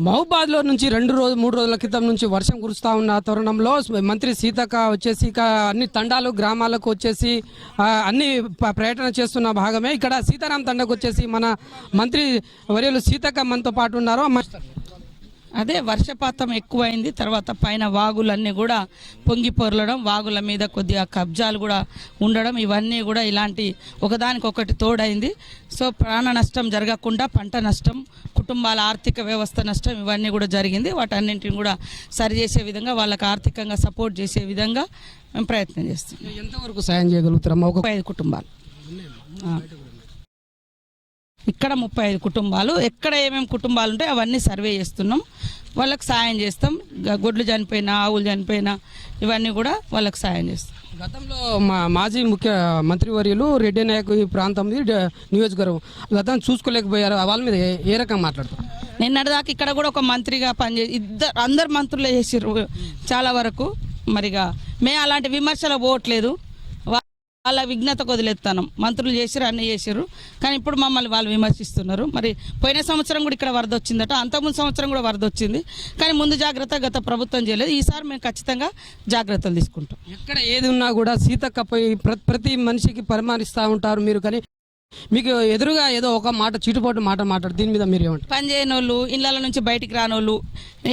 మహబాద్లో నుంచి రెండు రోజు మూడు రోజుల క్రితం నుంచి వర్షం కురుస్తా ఉన్న తరుణంలో మంత్రి సీతక్క వచ్చేసి ఇక అన్ని తండాలు గ్రామాలకు వచ్చేసి అన్ని పర్యటన చేస్తున్న భాగమే. ఇక్కడ సీతారాం తండకు వచ్చేసి మన మంత్రి వర్యులు సీతక్క మనతో పాటు ఉన్నారు. అదే వర్షపాతం ఎక్కువైంది తర్వాత పైన వాగులన్నీ కూడా పొంగి పొరలడం వాగుల మీద కొద్దిగా కబ్జాలు కూడా ఉండడం ఇవన్నీ కూడా ఇలాంటి ఒకదానికొకటి తోడైంది. సో ప్రాణ నష్టం జరగకుండా పంట నష్టం కుటుంబాల ఆర్థిక వ్యవస్థ నష్టం ఇవన్నీ కూడా జరిగింది. వాటన్నింటిని కూడా సరిచేసే విధంగా వాళ్ళకి ఆర్థికంగా సపోర్ట్ చేసే విధంగా మేము ప్రయత్నం చేస్తున్నాం. ఎంతవరకు సాయం చేయగలుగుతారమ్మా? ఒక ఐదు కుటుంబాలు. ఇక్కడ ముప్పై ఐదు కుటుంబాలు ఎక్కడ ఏమేమి కుటుంబాలు ఉంటాయి అవన్నీ సర్వే చేస్తున్నాం. వాళ్ళకి సాయం చేస్తాం. గొడ్లు చనిపోయినా ఆవులు చనిపోయినా ఇవన్నీ కూడా వాళ్ళకి సాయం చేస్తాం. గతంలో మా మాజీ ముఖ్య మంత్రివర్యులు రెడ్డి నాయక్ ఈ ప్రాంతం నియోజకవర్గం గతం చూసుకోలేకపోయారు. వాళ్ళ మీద ఏ- రకంగా మాట్లాడతారు? నిన్నటిదాకా ఇక్కడ కూడా ఒక మంత్రిగా పనిచే ఇద్దరు అందరు మంత్రులు చేసిర్రు. చాలా వరకు మరిగా. మేము అలాంటి విమర్శలు పోవట్లేదు. వాళ్ళ విఘ్నత వదిలేస్తాను మంత్రులు చేసిరు అన్నీ చేసిర్రు. కానీ ఇప్పుడు మమ్మల్ని వాళ్ళు విమర్శిస్తున్నారు. మరి పోయిన సంవత్సరం కూడా ఇక్కడ వరద వచ్చిందట అంతకుముందు సంవత్సరం కూడా వరద వచ్చింది కానీ ముందు జాగ్రత్త గత ప్రభుత్వం చేయలేదు. ఈసారి మేము ఖచ్చితంగా జాగ్రత్తలు తీసుకుంటాం. ఎక్కడ ఏది ఉన్నా కూడా సీతక్కపై ప్ర- ప్రతి మనిషికి పరిమాణిస్తూ ఉంటారు మీరు. కానీ మీకు ఎదురుగా ఏదో ఒక మాట చీటుపాటు మాట మాట్లాడు దీని మీద మీరు ఏమంటారు? పని చేయని వాళ్ళు ఇళ్ళ నుంచి బయటికి రానోళ్ళు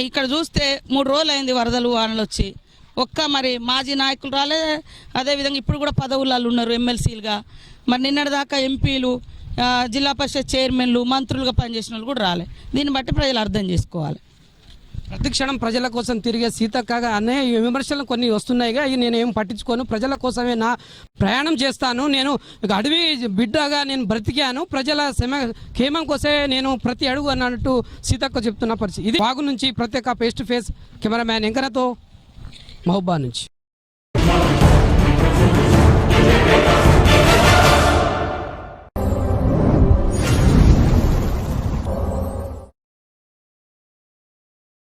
ఇక్కడ చూస్తే మూడు రోజులు అయింది వరదలు వానలు వచ్చి. ఒక్క మరి మాజీ నాయకులు రాలే. అదేవిధంగా ఇప్పుడు కూడా పదవులలో ఉన్నారు ఎమ్మెల్సీలుగా. మరి నిన్నటిదాకా ఎంపీలు జిల్లా పరిషత్ చైర్మన్లు మంత్రులుగా పనిచేసిన వాళ్ళు కూడా రాలే. దీన్ని బట్టి ప్రజలు అర్థం చేసుకోవాలి. ప్రతి క్షణం ప్రజల కోసం తిరిగే సీతక్కగా అనే విమర్శలు కొన్ని వస్తున్నాయిగా. ఇవి నేను ఏం పట్టించుకోను. ప్రజల కోసమే నా ప్రయాణం చేస్తాను. నేను అడవి బిడ్డగా నేను బ్రతికాను. ప్రజల శమ క్షేమం కోసమే నేను ప్రతి అడుగు అన్నట్టు సీతక్క చెప్తున్న పరిస్థితి. ఇది బాగు నుంచి ప్రత్యేక ఫేస్ టు ఫేస్ కెమెరామ్యాన్ ఎంకరతో మహబూబా నుంచి